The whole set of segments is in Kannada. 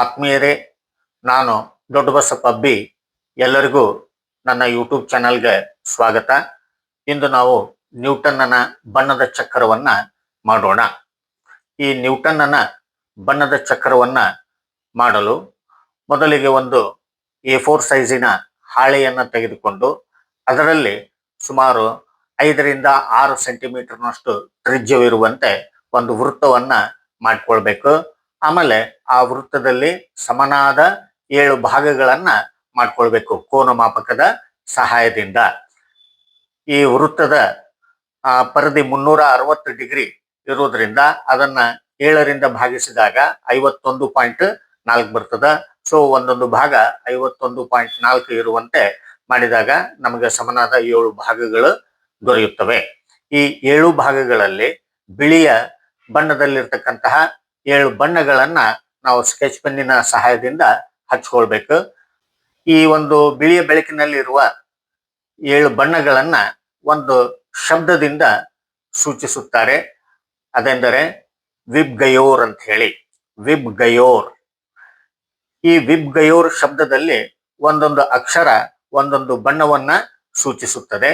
ಆತ್ಮೀಯರೇ, ನಾನು ದೊಡ್ಡ ಬಸಪ್ಪ ಬಿ. ಎಲ್ಲರಿಗೂ ನನ್ನ ಯೂಟ್ಯೂಬ್ ಚಾನಲ್ಗೆ ಸ್ವಾಗತ. ಇಂದು ನಾವು ನ್ಯೂಟನ್ನನ ಬಣ್ಣದ ಚಕ್ರವನ್ನ ಮಾಡೋಣ. ಈ ನ್ಯೂಟನ್ನನ ಬಣ್ಣದ ಚಕ್ರವನ್ನ ಮಾಡಲು ಮೊದಲಿಗೆ ಒಂದು ಎ ಫೋರ್ ಸೈಜಿನ ಹಾಳೆಯನ್ನು ತೆಗೆದುಕೊಂಡು ಅದರಲ್ಲಿ ಸುಮಾರು ಐದರಿಂದ ಆರು ಸೆಂಟಿಮೀಟರ್ನಷ್ಟು ತ್ರಿಜ್ಯವಿರುವಂತೆ ಒಂದು ವೃತ್ತವನ್ನ ಮಾಡಿಕೊಳ್ಬೇಕು. ಆಮೇಲೆ ಆ ವೃತ್ತದಲ್ಲಿ ಸಮನಾದ ಏಳು ಭಾಗಗಳನ್ನ ಮಾಡ್ಕೊಳ್ಬೇಕು ಕೋನ ಮಾಪಕದ ಸಹಾಯದಿಂದ. ಈ ವೃತ್ತದ ಆ, ಪರಿಧಿ ಮುನ್ನೂರ ಅರವತ್ತು ಡಿಗ್ರಿ ಇರೋದ್ರಿಂದ ಅದನ್ನ ಏಳರಿಂದ ಭಾಗಿಸಿದಾಗ ಐವತ್ತೊಂದು ಪಾಯಿಂಟ್ ನಾಲ್ಕು ಬರ್ತದ. ಸೊ ಒಂದೊಂದು ಭಾಗ ಐವತ್ತೊಂದು ಪಾಯಿಂಟ್ ನಾಲ್ಕು ಇರುವಂತೆ ಮಾಡಿದಾಗ ನಮಗೆ ಸಮನಾದ ಏಳು ಭಾಗಗಳು ದೊರೆಯುತ್ತವೆ. ಈ ಏಳು ಭಾಗಗಳಲ್ಲಿ ಬಿಳಿಯ ಬಣ್ಣದಲ್ಲಿರ್ತಕ್ಕಂತಹ ಏಳು ಬಣ್ಣಗಳನ್ನ ನಾವು ಸ್ಕೆಚ್ ಪೆನ್ನಿನ ಸಹಾಯದಿಂದ ಹಚ್ಕೊಳ್ಬೇಕು. ಈ ಒಂದು ಬಿಳಿಯ ಬೆಳಕಿನಲ್ಲಿರುವ ಏಳು ಬಣ್ಣಗಳನ್ನ ಒಂದು ಶಬ್ದದಿಂದ ಸೂಚಿಸುತ್ತಾರೆ. ಅದೆಂದರೆ ವಿಬ್ ಗಯೋರ್ ಅಂತ ಹೇಳಿ. ವಿಬ್ ಗಯೋರ್. ಈ ವಿಬ್ ಗಯೋರ್ ಶಬ್ದದಲ್ಲಿ ಒಂದೊಂದು ಅಕ್ಷರ, ಒಂದೊಂದು ಬಣ್ಣವನ್ನ ಸೂಚಿಸುತ್ತದೆ.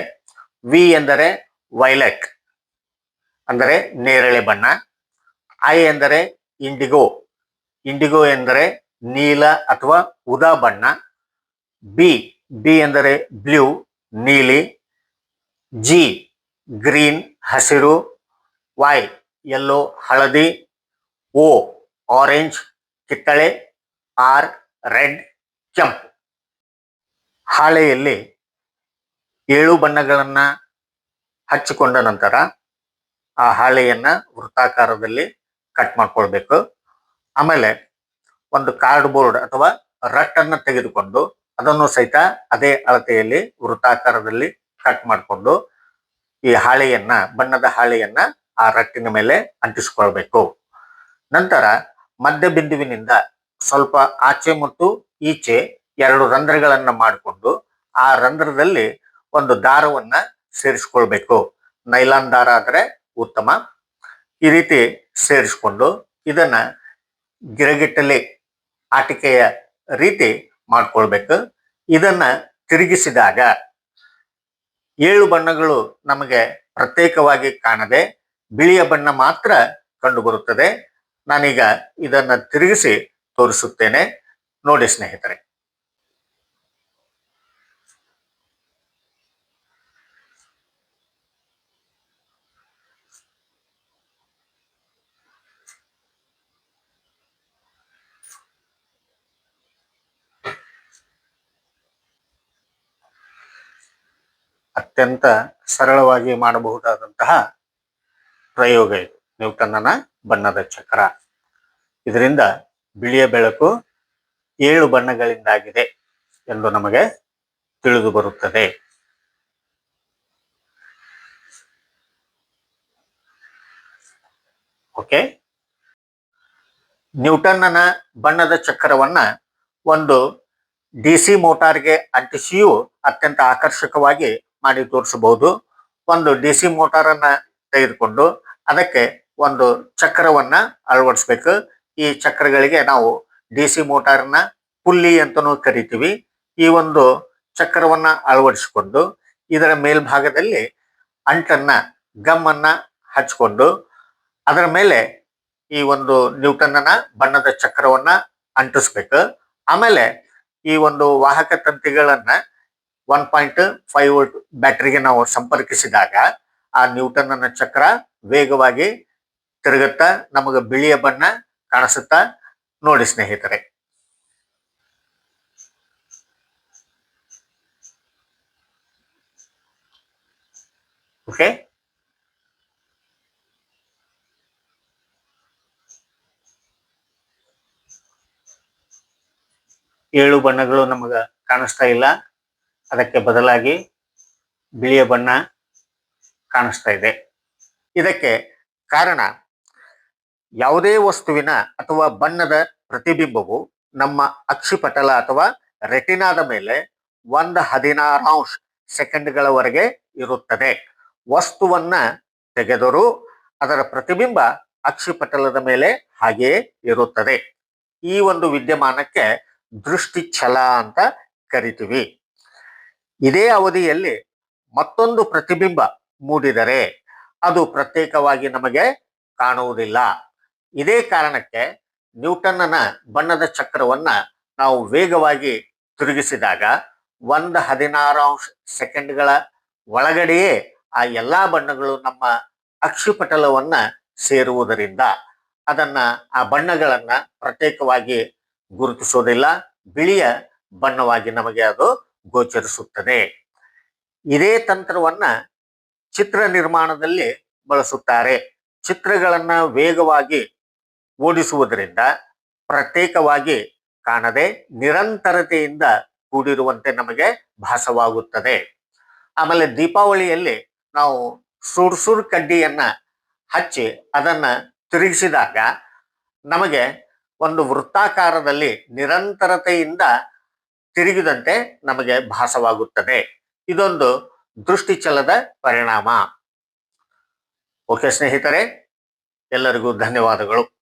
ವಿ ಎಂದರೆ ವೈಲೆಟ್ ಅಂದರೆ ನೇರಳೆ ಬಣ್ಣ. ಐ ಎಂದರೆ ಇಂಡಿಗೋ. ಇಂಡಿಗೋ ಎಂದರೆ ನೀಲ ಅಥವಾ ಉದಾ ಬಣ್ಣ. ಬಿ ಬಿ ಎಂದರೆ ಬ್ಲೂ, ನೀಲಿ. ಜಿ ಗ್ರೀನ್, ಹಸಿರು. ವೈ ಎಲ್ಲೋ ಹಳದಿ. ಓ ಆರೆಂಜ್ ಕಿತ್ತಳೆ. ಆರ್ ರೆಡ್ ಕೆಂಪು. ಹಾಳೆಯಲ್ಲಿ ಏಳು ಬಣ್ಣಗಳನ್ನು ಹಚ್ಚಿಕೊಂಡ ನಂತರ ಆ ಹಾಳೆಯನ್ನು ವೃತ್ತಾಕಾರದಲ್ಲಿ ಕಟ್ ಮಾಡ್ಕೊಳ್ಬೇಕು. ಆಮೇಲೆ ಒಂದು ಕಾರ್ಡ್ ಬೋರ್ಡ್ ಅಥವಾ ರಟ್ಟನ್ನು ತೆಗೆದುಕೊಂಡು ಅದನ್ನು ಸಹಿತ ಅದೇ ಅಳತೆಯಲ್ಲಿ ವೃತ್ತಾಕಾರದಲ್ಲಿ ಕಟ್ ಮಾಡಿಕೊಂಡು ಈ ಹಾಳೆಯನ್ನ, ಬಣ್ಣದ ಹಾಳೆಯನ್ನ ಆ ರಟ್ಟಿನ ಮೇಲೆ ಅಂಟಿಸ್ಕೊಳ್ಬೇಕು. ನಂತರ ಮಧ್ಯ ಬಿಂದುವಿನಿಂದ ಸ್ವಲ್ಪ ಆಚೆ ಮತ್ತು ಈಚೆ ಎರಡು ರಂಧ್ರಗಳನ್ನ ಮಾಡಿಕೊಂಡು ಆ ರಂಧ್ರದಲ್ಲಿ ಒಂದು ದಾರವನ್ನ ಸೇರಿಸಿಕೊಳ್ಬೇಕು. ನೈಲಾನ್ ದಾರ ಆದರೆ ಉತ್ತಮ ಈ ರೀತಿ ಸೇರಿಸ್ಕೊಂಡು ಇದನ್ನ ಗಿರಗಿಟ್ಟಲೆ ಆಟಿಕೆಯ ರೀತಿ ಮಾಡ್ಕೊಳ್ಬೇಕು. ಇದನ್ನ ತಿರುಗಿಸಿದಾಗ ಏಳು ಬಣ್ಣಗಳು ನಮಗೆ ಪ್ರತ್ಯೇಕವಾಗಿ ಕಾಣದೆ ಬಿಳಿಯ ಬಣ್ಣ ಮಾತ್ರ ಕಂಡುಬರುತ್ತದೆ. ನಾನೀಗ ಇದನ್ನ ತಿರುಗಿಸಿ ತೋರಿಸುತ್ತೇನೆ. ನೋಡಿ ಸ್ನೇಹಿತರೆ. ಅತ್ಯಂತ ಸರಳವಾಗಿ ಮಾಡಬಹುದಾದಂತಹ ಪ್ರಯೋಗ ಇದು. ನ್ಯೂಟನ್ನನ ಬಣ್ಣದ ಚಕ್ರ. ಇದರಿಂದ ಬಿಳಿಯ ಬೆಳಕು ಏಳು ಬಣ್ಣಗಳಿಂದಾಗಿದೆ ಎಂದು ನಮಗೆ ತಿಳಿದು ಬರುತ್ತದೆ. ಓಕೆ. ನ್ಯೂಟನ್ನನ ಬಣ್ಣದ ಚಕ್ರವನ್ನ ಒಂದು ಡಿಸಿ ಮೋಟಾರ್ಗೆ ಅಂಟಿಸಿಯೂ ಅತ್ಯಂತ ಆಕರ್ಷಕವಾಗಿ ಮಾಡಿ ತೋರಿಸಬಹುದು. ಒಂದು ಡಿ ಸಿ ಮೋಟಾರನ್ನ ತೆಗೆದುಕೊಂಡು ಅದಕ್ಕೆ ಒಂದು ಚಕ್ರವನ್ನ ಅಳವಡಿಸ್ಬೇಕು. ಈ ಚಕ್ರಗಳಿಗೆ ನಾವು ಡಿ ಸಿ ಮೋಟಾರ್ನ ಪುಲ್ಲಿ ಅಂತನೂ ಕರಿತೀವಿ. ಈ ಒಂದು ಚಕ್ರವನ್ನ ಅಳವಡಿಸಿಕೊಂಡು ಇದರ ಮೇಲ್ಭಾಗದಲ್ಲಿ ಅಂಟನ್ನ ಗಮ್ಮನ್ನ ಹಚ್ಕೊಂಡು ಅದರ ಮೇಲೆ ಈ ಒಂದು ನ್ಯೂಟನ್ನನ ಬಣ್ಣದ ಚಕ್ರವನ್ನ ಅಂಟಿಸ್ಬೇಕು. ಆಮೇಲೆ ಈ ಒಂದು ವಾಹಕ ತಂತಿಗಳನ್ನ ಒನ್ ಪಾಯಿಂಟ್ ಫೈವ್ ವೋಲ್ಟ್ ಬ್ಯಾಟ್ರಿಗೆ ನಾವು ಸಂಪರ್ಕಿಸಿದಾಗ ಆ ನ್ಯೂಟನ್ ಅನ್ನ ಚಕ್ರ ವೇಗವಾಗಿ ತಿರುಗುತ್ತಾ ನಮಗೆ ಬಿಳಿಯ ಬಣ್ಣ ಕಾಣಿಸುತ್ತಾ ನೋಡಿ ಸ್ನೇಹಿತರೆ. ಓಕೆ? ಏಳು ಬಣ್ಣಗಳು ನಮಗ ಕಾಣಿಸ್ತಾ ಇಲ್ಲ. ಅದಕ್ಕೆ ಬದಲಾಗಿ ಬಿಳಿಯ ಬಣ್ಣ ಕಾಣಿಸ್ತಾ ಇದೆ. ಇದಕ್ಕೆ ಕಾರಣ ಯಾವುದೇ ವಸ್ತುವಿನ ಅಥವಾ ಬಣ್ಣದ ಪ್ರತಿಬಿಂಬವು ನಮ್ಮ ಅಕ್ಷಿಪಟಲ ಅಥವಾ ರೆಟಿನಾದ ಮೇಲೆ ಒಂದು ಹದಿನಾರಾಂಶ ಸೆಕೆಂಡ್ಗಳವರೆಗೆ ಇರುತ್ತದೆ. ವಸ್ತುವನ್ನ ತೆಗೆದರೂ ಅದರ ಪ್ರತಿಬಿಂಬ ಅಕ್ಷಿಪಟಲದ ಮೇಲೆ ಹಾಗೆಯೇ ಇರುತ್ತದೆ. ಈ ಒಂದು ವಿದ್ಯಮಾನಕ್ಕೆ ದೃಷ್ಟಿ ಛಲ ಅಂತ ಕರಿತೀವಿ. ಇದೇ ಅವಧಿಯಲ್ಲಿ ಮತ್ತೊಂದು ಪ್ರತಿಬಿಂಬ ಮೂಡಿದರೆ ಅದು ಪ್ರತ್ಯೇಕವಾಗಿ ನಮಗೆ ಕಾಣುವುದಿಲ್ಲ. ಇದೇ ಕಾರಣಕ್ಕೆ ನ್ಯೂಟನ್ನನ ಬಣ್ಣದ ಚಕ್ರವನ್ನ ನಾವು ವೇಗವಾಗಿ ತಿರುಗಿಸಿದಾಗ ಒಂದು ಹದಿನಾರು ಅಂಶ ಸೆಕೆಂಡ್ಗಳ ಒಳಗಡೆಯೇ ಆ ಎಲ್ಲಾ ಬಣ್ಣಗಳು ನಮ್ಮ ಅಕ್ಷಿಪಟಲವನ್ನ ಸೇರುವುದರಿಂದ ಅದನ್ನ ಆ ಬಣ್ಣಗಳನ್ನ ಪ್ರತ್ಯೇಕವಾಗಿ ಗುರುತಿಸೋದಿಲ್ಲ. ಬಿಳಿಯ ಬಣ್ಣವಾಗಿ ನಮಗೆ ಅದು ಗೋಚರಿಸುತ್ತದೆ. ಇದೇ ತಂತ್ರವನ್ನ ಚಿತ್ರ ನಿರ್ಮಾಣದಲ್ಲಿ ಬಳಸುತ್ತಾರೆ. ಚಿತ್ರಗಳನ್ನ ವೇಗವಾಗಿ ಓಡಿಸುವುದರಿಂದ ಪ್ರತ್ಯೇಕವಾಗಿ ಕಾಣದೆ ನಿರಂತರತೆಯಿಂದ ಕೂಡಿರುವಂತೆ ನಮಗೆ ಭಾಸವಾಗುತ್ತದೆ. ಆಮೇಲೆ ದೀಪಾವಳಿಯಲ್ಲಿ ನಾವು ಸುರ್ ಸುರ್ ಕಡ್ಡಿಯನ್ನ ಹಚ್ಚಿ ಅದನ್ನ ತಿರುಗಿಸಿದಾಗ ನಮಗೆ ಒಂದು ವೃತ್ತಾಕಾರದಲ್ಲಿ ನಿರಂತರತೆಯಿಂದ ತಿರುಗಿದಂತೆ ನಮಗೆ ಭಾಸವಾಗುತ್ತದೆ. ಇದೊಂದು ದೃಷ್ಟಿಚಲದ ಪರಿಣಾಮ. ಓಕೆ ಸ್ನೇಹಿತರೆ ಎಲ್ಲರಿಗೂ ಧನ್ಯವಾದಗಳು.